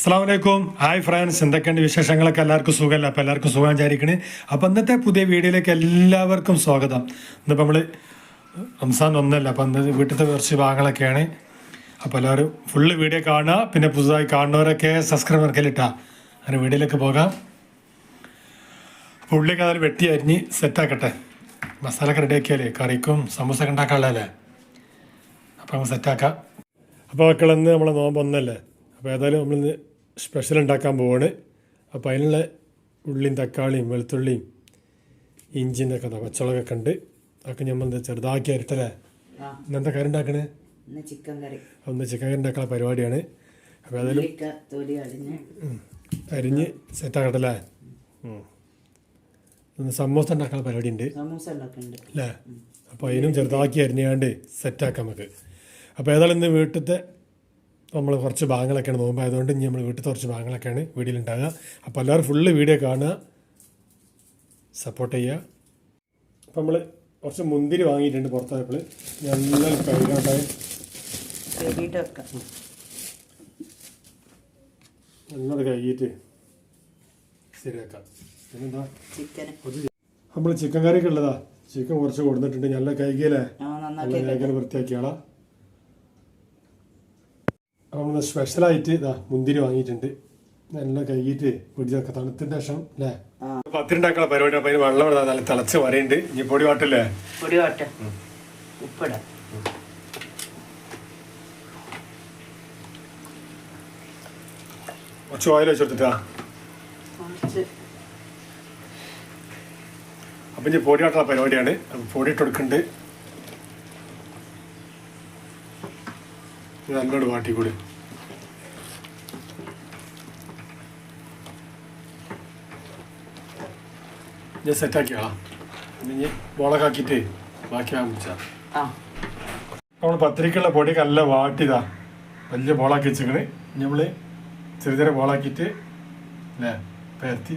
അസ്സാം വലൈക്കും hi friends എന്തൊക്കെയുണ്ട് വിശേഷങ്ങളൊക്കെ? എല്ലാവർക്കും സുഖമല്ല? അപ്പോൾ എല്ലാവർക്കും സുഖം വിചാരിക്കണേ. അപ്പോൾ ഇന്നത്തെ പുതിയ വീഡിയോയിലേക്ക് എല്ലാവർക്കും സ്വാഗതം. ഇന്നിപ്പോൾ നമ്മൾ റംസാൻ ഒന്നല്ല? അപ്പോൾ ഇന്ന് വീട്ടിലത്തെ കുറച്ച് ഭാഗങ്ങളൊക്കെയാണ്. അപ്പോൾ എല്ലാവരും ഫുള്ള് വീഡിയോ കാണുക. പിന്നെ പുതുതായി കാണുന്നവരൊക്കെ സബ്സ്ക്രൈബ് ഇറക്കലിട്ടാ അങ്ങനെ വീഡിയോയിലേക്ക് പോകാം. അപ്പോൾ അതിൽ വെട്ടി അരിഞ്ഞ് സെറ്റാക്കട്ടെ മസാലയൊക്കെ റെഡിയാക്കിയാലേ കറിക്കും സമൂസൊക്കെ ഉണ്ടാക്കാനുള്ളതല്ലേ? അപ്പോൾ നമുക്ക് സെറ്റാക്കാം അപ്പോൾ മക്കളെന്ന് നമ്മളെ നോമ്പ് ഒന്നല്ലേ? അപ്പോൾ ഏതായാലും നമ്മളിന്ന് സ്പെഷ്യൽ ഉണ്ടാക്കാൻ പോവാണ്. അപ്പോൾ അതിനുള്ള ഉള്ളിയും തക്കാളിയും വെളുത്തുള്ളിയും ഇഞ്ചിയും ഒക്കെ പച്ചമുളകൊക്കെ ഉണ്ട്. അതൊക്കെ നമ്മൾ ചെറുതാക്കി അരിട്ടല്ലേ? ഇന്നെന്താ കറി ഉണ്ടാക്കണേ ചിക്കൻ കറി. ഒന്ന് ചിക്കൻ കറി ഉണ്ടാക്കുന്ന പരിപാടിയാണ്. അപ്പോൾ അതിൽ അരിഞ്ഞ്. സെറ്റാക്കട്ടല്ലേ. ഒന്ന് സമോസ ഉണ്ടാക്കുന്ന പരിപാടി ഉണ്ട് അല്ലേ? അപ്പോൾ അതിനും ചെറുതാക്കി അരിഞ്ഞാണ്ട് സെറ്റാക്കാം നമുക്ക്. അപ്പോൾ ഏതായാലും ഇന്ന് വീട്ടിലത്തെ നമ്മൾ കുറച്ച് ഭാഗങ്ങളൊക്കെയാണ് നോമ്പായതുകൊണ്ട് ഇനി നമ്മൾ വീട്ടിൽ കുറച്ച് ഭാഗങ്ങളൊക്കെയാണ് വീഡിയോയിൽ ഉണ്ടാകുക അപ്പോൾ എല്ലാവരും ഫുള്ള് വീഡിയോ കാണുക. സപ്പോർട്ട് ചെയ്യുക. അപ്പോൾ നമ്മൾ കുറച്ച് മുന്തിരി വാങ്ങിയിട്ടുണ്ട് പുറത്തായപ്പോൾ നല്ല കഴുകാണ്ടായി നല്ലത് കഴുകിയിട്ട് ശരിയാക്കാം. പിന്നെന്താ? നമ്മൾ ചിക്കൻ കറിയൊക്കെ ഉള്ളതാ. ചിക്കൻ കുറച്ച് കൊടുത്തിട്ടുണ്ട്. നല്ല കൈകൾ വൃത്തിയാക്കിയാളാ. നമ്മൾ സ്പെഷ്യലായിട്ട് ഇതാ മുന്തിരി വാങ്ങിയിട്ടുണ്ട്. നല്ല കഴുകിയിട്ട് പിടിച്ചൊക്കെ തണുത്തിന്റെ ശേഷം അല്ലേ പത്തിരിണ്ടാക്കാനുള്ള പരിപാടി അപ്പൊ അതിന് വെള്ളം ഇടാൻ നല്ല തിളച്ച് വരയുണ്ട്. ഇനി പൊടി വാട്ടല്ലേ? പൊടി വാട്ട. ഉപ്പിട. കുറച്ച് ഓയിൽ വെച്ചെടുത്തിട്ടാ അപ്പം ഇനി പൊടി വാട്ടുള്ള പരിപാടിയാണ്. പൊടി ഇട്ട് കൊടുക്കുന്നുണ്ട് ഇത് നല്ലോണം വാട്ടിക്കൂടി ഞാൻ സെറ്റാക്കിയാളാം ഇനി മുളകാക്കിയിട്ട് ബാക്കി ആ. നമ്മൾ പത്തിരിക്കുള്ള പൊടി നല്ല വാട്ടിയതാ. വലിയ ബോളാക്കി വെച്ചിക്കണ്. നമ്മൾ ചെറിയ ചെറിയ ബോളാക്കിയിട്ട് അല്ലേ പരത്തി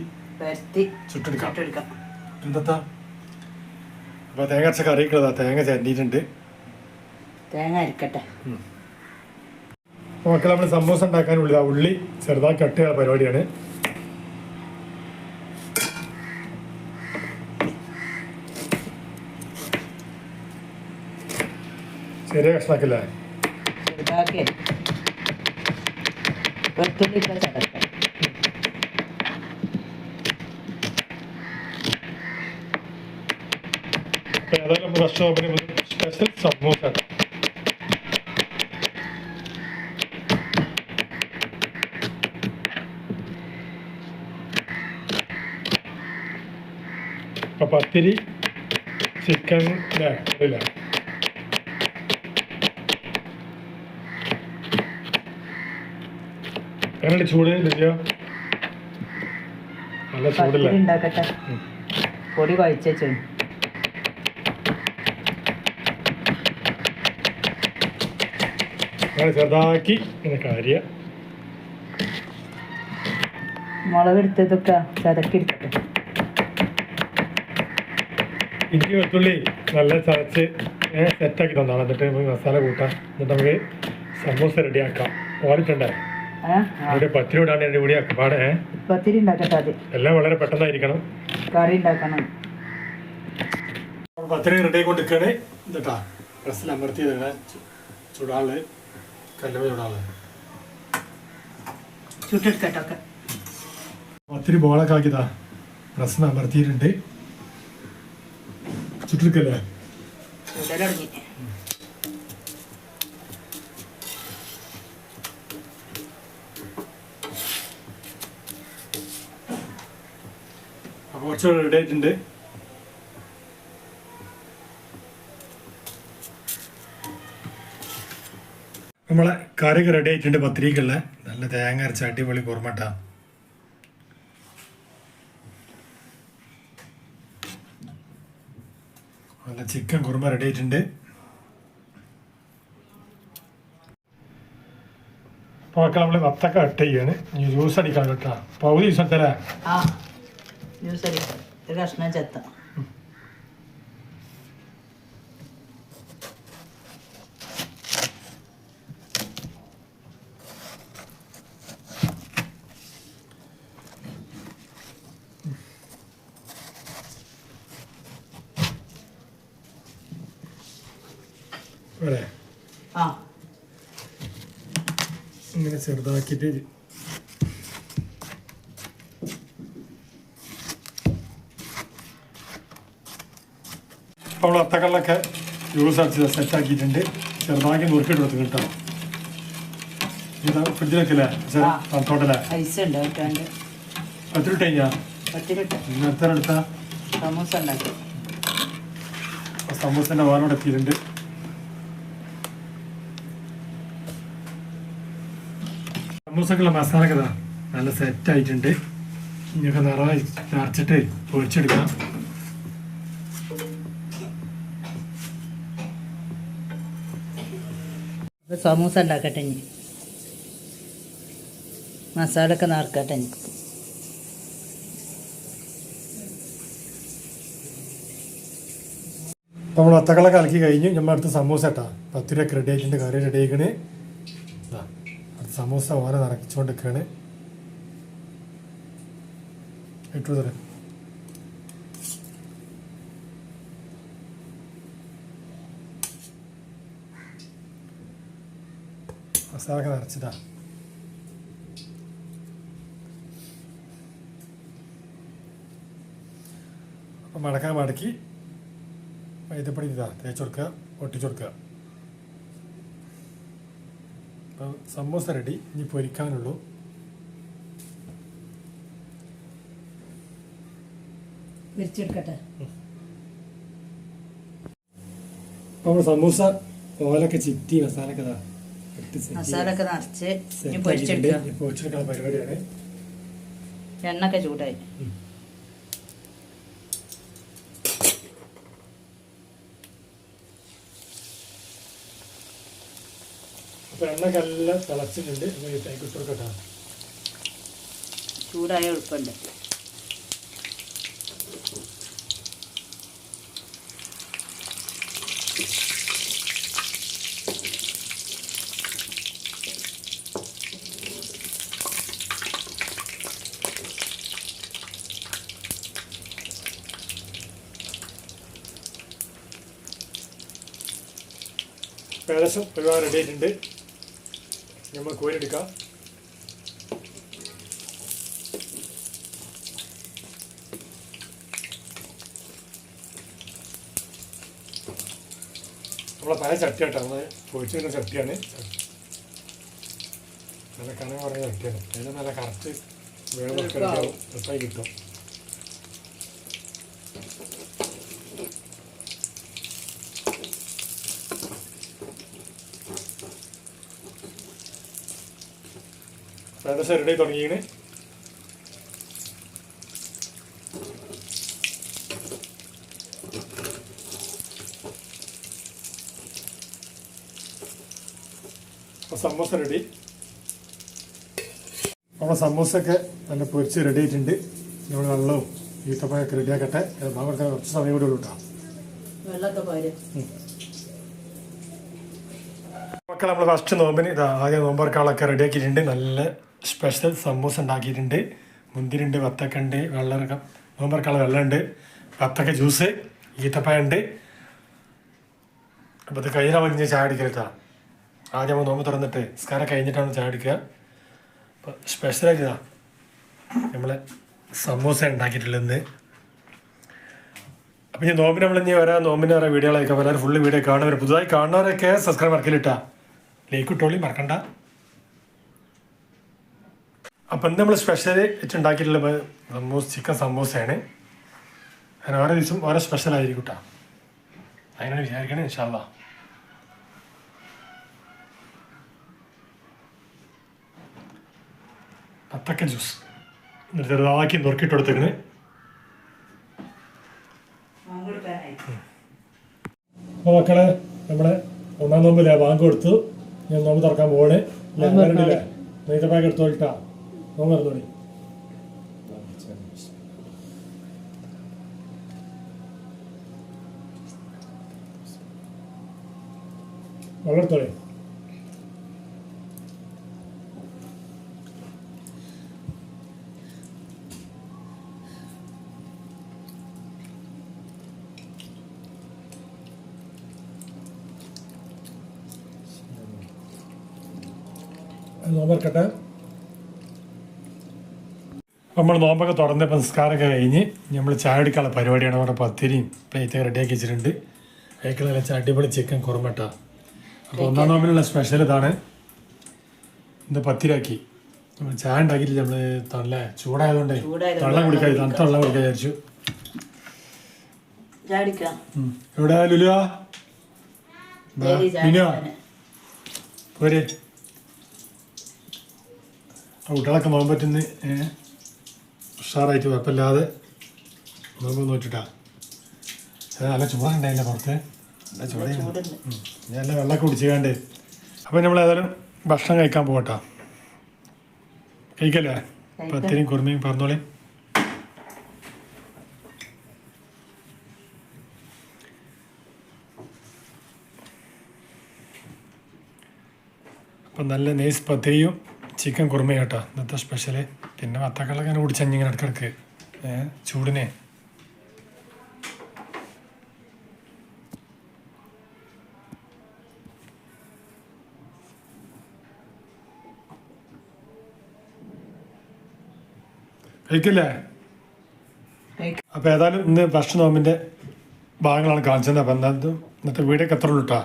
ചുട്ടെടുക്കാം. എന്താ അപ്പോൾ തേങ്ങ അരച്ച തേങ്ങ ചരണ്ടിയിട്ടുണ്ട്. തേങ്ങ അരിക്കട്ടെ. മക്കൾ നമ്മൾ സമൂസ ആ ഉള്ളി ചെറുതാക്കി കട്ട് ചെയ്യാനുള്ള പരിപാടിയാണ്. ചെറിയ കഷ്ണാക്കില്ലേ? ഏതായാലും നോക്കുന്ന സ്പെഷ്യൽ സമൂസ. പത്തിരി ചിക്കൻ ഇല്ല. എങ്ങനെ ചൂട് ദിവ്യ നല്ല ചൂടില്ല? ഉണ്ടാക്കട്ടെ. പൊടി കുഴച്ചു അങ്ങനെ ചെറുതാക്കി ഇങ്ങനെ കാര്യ. മുളക് എടുത്തതൊക്കെ ചതക്കി എടുക്കട്ടെ. ഇഞ്ചി വെളുത്തുള്ളി നല്ല ചതച്ച് സെറ്റാക്കി തന്നാണ് എന്നിട്ട് നമുക്ക് മസാല കൂട്ടാം. എന്നിട്ട് നമുക്ക് സമൂസ റെഡിയാക്കാം ഓടിട്ടുണ്ടേ ആ. ആ. പത്തിരി വിടാൻ എന്റെ കൂടി പാടെ പത്തിരി ഉണ്ടാക്കട്ടെ അത് എല്ലാം വളരെ പെട്ടെന്നായിരിക്കണം. കറി ഉണ്ടാക്കണം. പത്തിരി റെഡി ആയി കൊണ്ടിരിക്കുകയാണ് എന്നിട്ടാ പ്രസ്സിൽ അമർത്തി തന്നെ ചൂടാൾ കല്ലവ ചൂടാൾ ചുട്ടെടുക്കട്ടെ ഒക്കെ. പത്തിരി ബോളൊക്കെ ആക്കിയതാ. പ്രസ്സിൽ അമർത്തിയിട്ടുണ്ട്. ചുട്ടെടുക്കല്ലേ അപ്പോൾ കുറച്ച് റെഡി ആയിട്ടുണ്ട് നമ്മളെ കറിയൊക്കെ റെഡി ആയിട്ടുണ്ട് പത്തിരിക്കുള്ള. നല്ല തേങ്ങ അരച്ച അടിപൊളി കുറുമട്ട. നല്ല ചിക്കൻ കുറുമ റെഡി ആയിട്ടുണ്ട്. അപ്പോൾ മക്കൾ വത്തക്ക കട്ട് ചെയ്യാണ്. ഇനി ജ്യൂസ് അടിക്കാൻ കേട്ടോ. പകുതി ദിവസം ആ ജ്യൂസ് അടിക്കാം. കഷ്ണം ചെത്ത പോരെ ആ. ഇങ്ങനെ ചെറുതാക്കിയിട്ട് അപ്പോൾ അത്തക്കള്ളൊക്കെ ജ്യൂസ് അടിച്ച് സെറ്റാക്കിയിട്ടുണ്ട്. ചെറുതാക്കി നുറുക്കിട്ട് കൊടുത്തു കേട്ടോ. ഇതാ ഫ്രിഡ്ജിൽ വെക്കില്ലേ? ആ. തണുത്തോട്ടല്ലേ? ഐസ് ഉണ്ട് വെക്കാണ്ട് കഴിഞ്ഞാ എടുത്താ? സമൂസ ഉണ്ടാക്കി. സമൂസന്റെ വാനോട് എത്തിയിട്ടുണ്ട്. സമൂസക്കുള്ള മസാല കഥ നല്ല സെറ്റ് ആയിട്ടുണ്ട്. ഇനിയൊക്കെ നിറവായി നിറച്ചിട്ട് പൊഴിച്ചെടുക്കാം സമൂസ ഉണ്ടാക്കട്ടെ ഇനി. മസാല ഒക്കെ നിറക്കട്ടെ ഇനി. നമ്മൾ ഒത്തക്കള കലക്കി കഴിഞ്ഞു. നമ്മളടുത്ത് സമൂസ ഇട്ടാ. പത്ത് രൂപ റെഡി ആയിട്ടുണ്ട്. കറി റെഡി ആയിക്കണ്. സമൂസ ഓനെ നിറച്ചുകൊണ്ടിരിക്കുകയാണ് ഇട്ടു തരാം മസാല ഒക്കെ നിറച്ചിട്ടാ. അപ്പം മടക്കാൻ മടക്കി മൈദപ്പൊടി ഇതാ തേച്ച് കൊടുക്കുക. അപ്പം സമോസ റെഡി ഇനി പൊരിക്കാനുള്ളൂ. വിരിച്ചെടുക്കട്ടെ നമ്മൾ സമൂസ ഓലൊക്കെ ചിറ്റി മസാലയൊക്കെ ഇതാ മസാല നിറച്ച് പൊരിച്ചെടുക്കുന്ന പരിപാടിയാണ്. എണ്ണൊക്കെ ചൂടായി. അപ്പോൾ എണ്ണ എല്ലാം തിളച്ചിട്ടുണ്ട്. അപ്പോൾ ഈ കൊടുക്കട്ടെ. ചൂടായ എളുപ്പമുണ്ട് ഏകദേശം ഒരുപാട് റെഡി ആയിട്ടുണ്ട്. നമ്മൾ കോരിയെടുക്കാം നമ്മളെ പഴയ ചട്ടി കേട്ടോ നമ്മൾ പൊരിച്ചിരുന്ന ചട്ടിയാണ്. നല്ല കനം കുറഞ്ഞ ചട്ടിയാണ്. അതിന് നല്ല കറക്റ്റ് എളുപ്പമാവും. എളുപ്പമായി കിട്ടും. ഏകദേശം റെഡി തുടങ്ങിയാണ് സമോസ റെഡി നമ്മുടെ സമോസയൊക്കെ നല്ല പൊരിച്ച് റെഡി ആയിട്ടുണ്ട്. നമ്മൾ വെള്ളവും ഈത്തപ്പഴമൊക്കെ റെഡിയാക്കട്ടെ നമുക്ക് കുറച്ച് സമയം കൂടി ഉള്ളൂ മക്കൾ നമ്മൾ ഫസ്റ്റ് നോമ്പിന് ഇതാ ആദ്യം റെഡി റെഡിയാക്കിയിട്ടുണ്ട് നല്ല സ്പെഷ്യൽ സമൂസ ഉണ്ടാക്കിയിട്ടുണ്ട്. മുന്തിരിണ്ട് വത്തക്കുണ്ട് വെള്ളം നോമ്പറക്കാള വെള്ളമുണ്ട് വത്തക്ക ജ്യൂസ് ഈത്തപ്പഴ ഉണ്ട്. അപ്പോൾ ഇത് കഴിഞ്ഞാൽ മതി ചായ അടിക്കരുതാ ആദ്യം നോമ്പ് തുറന്നിട്ട് സ്കാരം കഴിഞ്ഞിട്ടാണ് ചായ അടിക്കുക. അപ്പോൾ സ്പെഷ്യലായിട്ട് നമ്മൾ സമൂസ ഉണ്ടാക്കിയിട്ടുള്ളത് അപ്പം ഞാൻ നോമ്പിന് നമ്മൾ ഇനി വരാം നോമ്പിന് വരാൻ വീഡിയോകളൊക്കെ വരാൻ ഫുള്ള് വീഡിയോ കാണുന്നവർ പുതുതായി കാണുന്നവരൊക്കെ സബ്സ്ക്രൈബ് മറക്കിലിട്ടാ ലൈക്ക് ഇട്ടോളി മറക്കണ്ട. അപ്പം ഇന്ന് നമ്മൾ സ്പെഷ്യൽ വെച്ച് ഉണ്ടാക്കിയിട്ടുള്ള സമൂസ ചിക്കൻ സമൂസയാണ്. അങ്ങനെ ഓരോ ദിവസം ഓരോ സ്പെഷ്യൽ ആയിരിക്കും കേട്ടോ അങ്ങനെ വിചാരിക്കണേ ഇൻഷാല്ല അത്തക്ക ജ്യൂസ് എന്നിട്ട് ചെറുതാക്കി നുറുക്കിയിട്ട് കൊടുത്തേക്കണ്. അപ്പോൾ മക്കളെ നമ്മുടെ ഒന്നാം നോമ്പില്ലേ ബാങ്ക് കൊടുത്തു. ഞാൻ നോമ്പ് തുറക്കാൻ പോകണേ നെയ്ത്തപ്പാക്ക് കണ്ടില്ലേ? Onlar da oraya. Onlar da oraya. আমার നമ്മൾ നോമ്പൊക്കെ തുറന്നപ്പോൾ നിസ്കാരമൊക്കെ കഴിഞ്ഞ് നമ്മൾ ചായ എടുക്കാനുള്ള പരിപാടിയാണ് അവിടെ പത്തിരിയും പ്ലേറ്റ് റെഡിയാക്കി വെച്ചിട്ടുണ്ട് അതിലേക്കുള്ള നല്ല അടിപൊളി ചിക്കൻ കുറുമട്ട അപ്പോൾ ഒന്നാം നോമ്പിനുള്ള സ്പെഷ്യൽ ഇതാണ്. ഇന്ന് പത്തിരാക്കി. നമ്മൾ ചായ ഉണ്ടാക്കിയില്ല നമ്മൾ തള്ള ചൂടായതുകൊണ്ട് തള്ളം വെള്ളം കുടിക്കാൻ തണുത്ത വെള്ളം കുടിക്കാൻ വിചാരിച്ചു. എവിടെ ലുലുവാ മിനുവാ. പോരെ. കുട്ടികളൊക്കെ നോക്കാൻ പറ്റുന്ന ഉഷാറായിട്ട് കുഴപ്പമില്ലാതെ നോമ്പ് നോക്കിട്ടാ. നല്ല ചൂടുണ്ടായില്ല പുറത്ത്? നല്ല ചൂട്. ഞാൻ നല്ല വെള്ളമൊക്കെ കുടിച്ചുകാണ്ട്. അപ്പം നമ്മൾ ഏതായാലും ഭക്ഷണം കഴിക്കാൻ പോകട്ടോ. കഴിക്കല്ലേ? പത്തിരിയും കുറുമയും പറഞ്ഞോളി. അപ്പം നല്ല നെയ്സ് പത്തിരിയും ചിക്കൻ കുറുമയും കേട്ടോ ഇന്നത്തെ സ്പെഷ്യൽ പിന്നെ വത്തക്കളൊക്കെ ഇങ്ങനെ കുടിച്ചഞ്ഞിങ്ങനെ ഇടക്കിടക്ക് ഏഹ് ചൂടിനെ. കഴിക്കില്ലേ? അപ്പൊ ഏതായാലും ഇന്ന് ഭക്ഷണ നോമ്പിന്റെ ഭാഗങ്ങളാണ് കാണിച്ചത്. അപ്പോൾ എന്തായാലും ഇന്നത്തെ വീഡിയോ ഒക്കെ എത്ര കേട്ടോ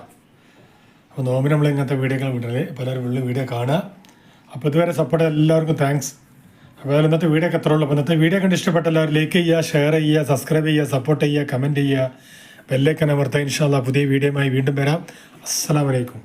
അപ്പോൾ നോമ്പിന് നമ്മൾ ഇങ്ങനത്തെ വീഡിയോ ഒക്കെ വിടൽ പലരും ഉള്ള വീഡിയോ കാണുക. അപ്പോൾ ഇതുവരെ സപ്പോർട്ട് എല്ലാവർക്കും താങ്ക്സ് അപ്പോൾ ഇന്നത്തെ വീഡിയോ ഒക്കെ എത്ര ഉള്ളൂ. അപ്പോൾ ഇന്നത്തെ വീഡിയോ കണ്ട് ഇഷ്ടപ്പെട്ട എല്ലാവരും ലൈക്ക് ചെയ്യുക ഷെയർ ചെയ്യുക സബ്സ്ക്രൈബ് ചെയ്യുക സപ്പോർട്ട് ചെയ്യുക. കമന്റ് ചെയ്യുക ബെല്ലൈക്കൻ അമർത്തുക ഇൻഷാല്ല പുതിയ വീഡിയോയുമായി വീണ്ടും വരാം. അസ്സലാമലൈക്കും